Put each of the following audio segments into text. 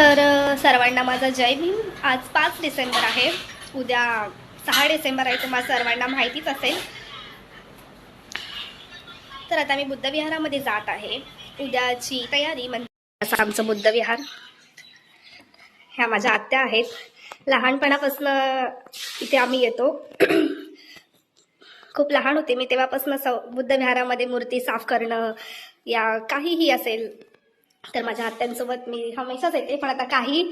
तर सर्वांना माझा जय भीम. आज पाच डिसेंबर आहे. उद्या सहा डिसेंबर आहे तुम्हाला सर्वांना माहितीच असेल. तर आता मी बुद्धविहारामध्ये जात आहे. उद्याची तयारी म्हणजे असं आमचं बुद्धविहार. ह्या माझ्या आत्या आहेत. लहानपणापासून इथे आम्ही येतो. खूप लहान होते मी तेव्हापासून स बुद्धविहारामध्ये मूर्ती साफ करणं या काहीही असेल. तर माझ्या आत्यांसोबत मी हमेशाच येते. पण आता काही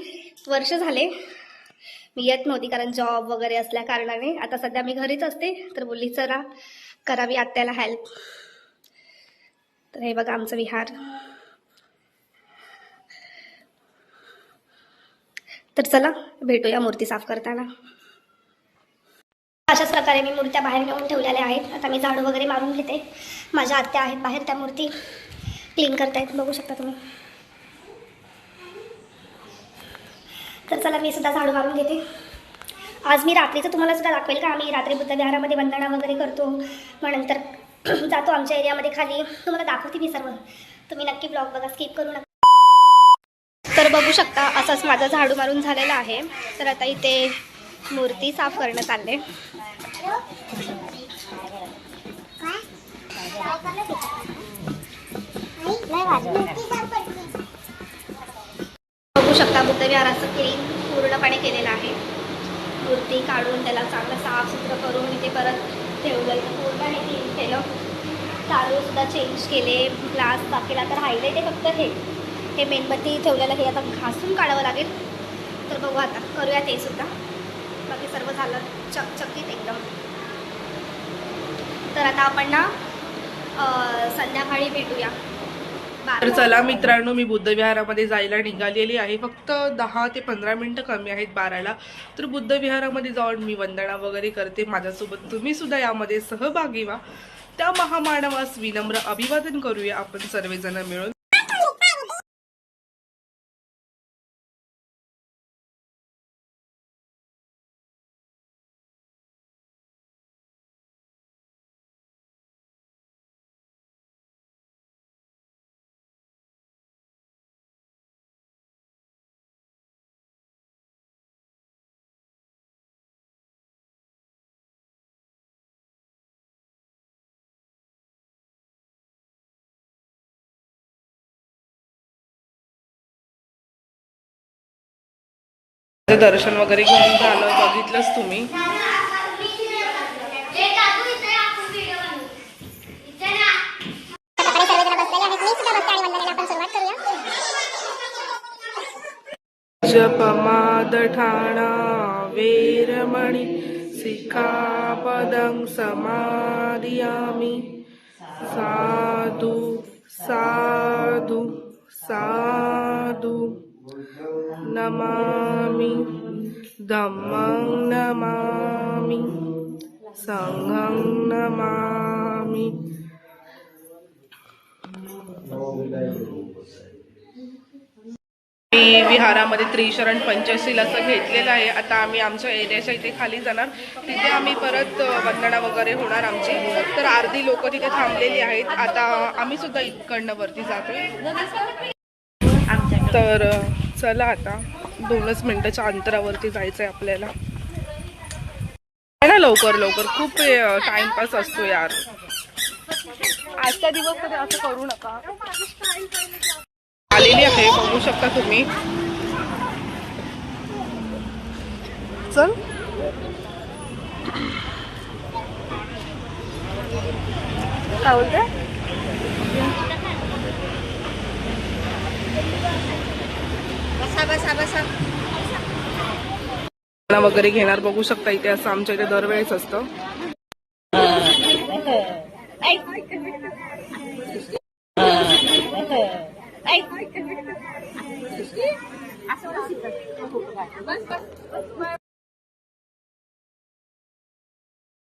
वर्ष झाले मी येत नव्हती कारण जॉब वगैरे असल्या कारणाने. आता सध्या मी घरीच असते. तर बोलली चला करावी आत्याला हेल्प तर हे बघा आमचं विहार. तर चला भेटूया मूर्ती साफ करताना. अशाच प्रकारे मी मूर्त्या बाहेर नेऊन ठेवलेल्या आहेत. आता मी झाडू वगैरे मारून घेते. माझ्या आत्या आहेत बाहेर त्या मूर्ती क्लीन करतायत. बघू शकता तुम्ही. तर चला मी सुद्धा झाडू मारून घेते. आज मी रात्रीचं तुम्हाला सुद्धा दाखवेल का? आम्ही रात्री बुद्धविहारामध्ये वंदना वगैरे करतो. मग नंतर जातो आमच्या एरियामध्ये खाली. तुम्हाला दाखवते मी सर्व. तुम्ही नक्की ब्लॉग बघा स्किप करू नका. तर बघू शकता असंच माझं झाडू मारून झालेलं आहे. तर आता इथे मूर्ती साफ करणं चालले बघू शकता बुद्धविहाराचं क्लीन पूर्णपणे केलेलं आहे. मूर्ती काढून त्याला चांगलं साफसुथरं करून इथे परत ठेवलं पूर्ण हे क्लीन केलं. तारूसुद्धा चेंज केले. ग्लास बाकीला तर राहिले ते फक्त हे. हे मेणबत्ती ठेवलेलं हे आता घासून काढावं लागेल. तर बघू आता. करूया ते सुद्धा. बाकी सर्व झालं. चकचकीत एकदम. तर आता आपण ना संध्याकाळी भेटूया. तर चला मित्रांनो मी बुद्धविहारामध्ये जायला निघालेली आहे. फक्त दहा ते पंधरा मिनटं कमी आहेत बाराला तर बुद्धविहारामध्ये जाऊन मी वंदना वगैरे करते. माझ्यासोबत तुम्ही सुद्धा यामध्ये सहभागी व्हा. त्या महामानवास विनम्र अभिवादन करूया. आपण सर्वजण मिळून. दर्शन वगैरे घेऊन झालं बघितलंच तुम्ही. जपमाद ठाणा वेरमणि सिक्खापदं समादियामि। साधु साधु साधु। नमा। धम्मं नमामि संघं नमामि मी विहारामध्ये त्रिशरण पंचशील असं घेतलेलं आहे. आता आम्ही आमच्या एरियाच्या इथे खाली जाणार. तिथे आम्ही परत वंदना वगैरे होणार आमची. तर अर्धी लोक तिथे थांबलेली आहेत. आता आम्ही सुद्धा इकडनं वरती जातोय. तर चला आता. दोनच मिनिटाच्या अंतरावरती जायचं आहे आपल्याला. आहे ना लवकर लवकर. खूप टाइमपास असतो यार. आजचा दिवस कधी असं करू नका. आलेली आहे बघू शकता तुम्ही. चल. काय बोलते वगैरे घेणार बघू शकता इथे असं आमच्या इथे दरवेळेस असतं.